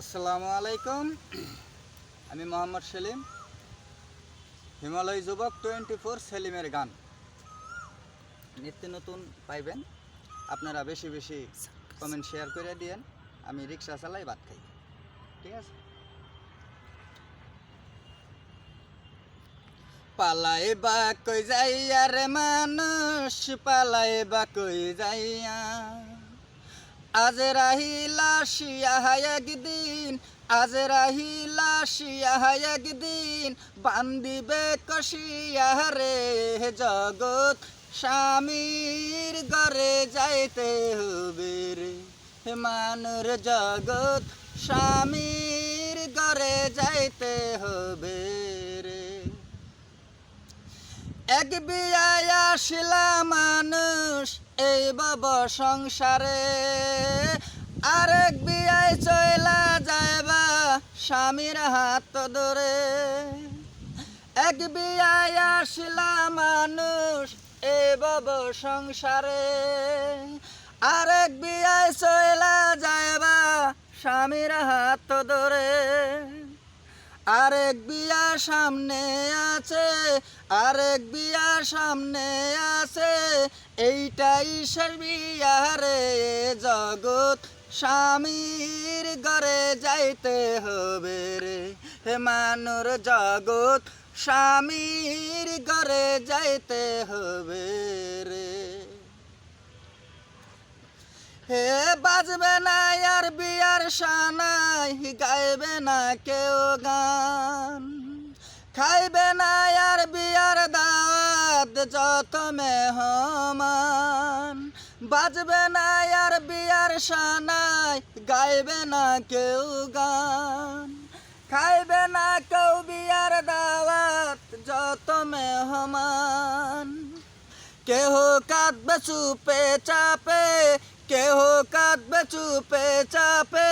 আসসালামু আলাইকুম। আমি মোহাম্মদ সেলিম, হিমালয় যুবক টোয়েন্টি ফোর সেলিমের গান। নিত্য নতুন পাইবেন। আপনারা বেশি বেশি কমেন্ট শেয়ার করে দিয়েন। আমি রিক্সা চালাই ভাত খাই। ঠিক আছে? পালাই বা কই যাইয়া রে মানুষ পালাই বা কই যাইয়া? আজ রাহিলা শিয়া একদিন, আজ রাহিলা শিয়া একদিন, বান্দিবে কষিয়া রে জগৎ, স্বামীর ঘরে যাইতে হবে রে। মানুর জগৎ, স্বামীর ঘরে যাইতে হবে রে। এক বিয়ায় আসিলা মানুষ, এই বাব সংসারে আরেক বিয়ায় চইলা যাইবা স্বামীর হাত ধরে এক বিয়ায় আসিলা মানুষ এই বাব সংসারে। আরেক বিয়ায় চইলা যাইবা স্বামীর হাত ধরে। আরেক বিয়া সামনে আছে, আরেক বিয়া সামনে আছে, এইটাই শেষ বিয়া রে জগৎ। স্বামীর ঘরে যাইতে হবে রে। হে মানুর জগৎ, স্বামীর ঘরে যাইতে হবে রে। হে বাজবে না আর বিয়ার সানাই, গাইবে না কেউ গান। খাইবে না আর বিয়ার দাওয়াত, যত মে মেহমান। বাজবে না আর বিয়ার সানাই, গাইবে না কেউ গান। খাইবে না কেউ বিয়ার দাওয়াত, যত মেহমান। কেহ কাঁদবে চুপে চাপে, কেহ কাঁদবে চুপে চাপে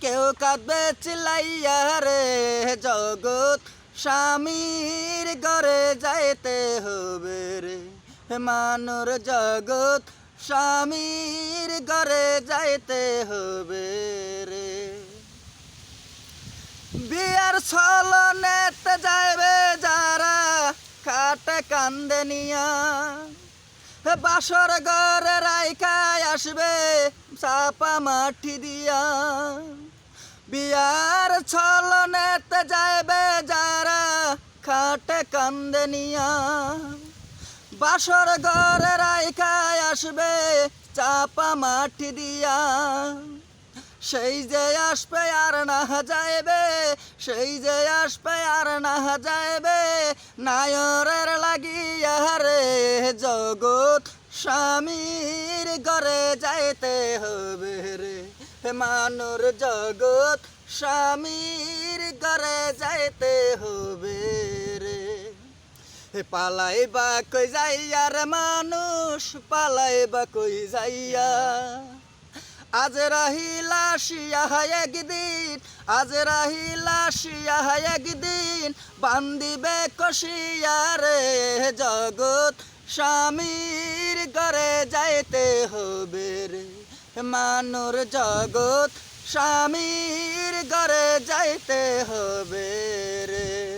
কেউ কাঁদবে চিল্লাইয়া রে, জগৎ স্বামীর ঘরে যাইতে হবে রে। মানুর জগৎ স্বামীর ঘরে যাইতে হবে রে। বিয়ার ছলনেতে যাইবে যারা, খাটে কান্দে নিয়া। বাসর ঘরে রাইখায় আসবে, চাপা মাটি দিয়া। বিয়ার ছলনেতে যাইবে যারা, খাটে কান্দে নিয়া। বাসর ঘরে রাইখায় আসবে, চাপা মাটি দিয়া। সেই যে আসবে আর না যাইবে, সেই যে আসবে আর না যাইবে, নায়রের লাগিয়া রে জগৎ স্বামীর ঘরে যাইতে হবে রে। মানুর জগৎ স্বামীর ঘরে যাইতে হবে পালাই বা কই যাইয়া রে মানুষ পালাই বা কই যাইয়া। আজ রাহিলা শিয়া একদিন, আজ রাহিলা শিয়া একদিন, বান্দিবে কষিয়া রে জগৎ। স্বামীর ঘরে যাইতে হবে রে মানুর জগৎ। স্বামীর ঘরে যাইতে হবে রে।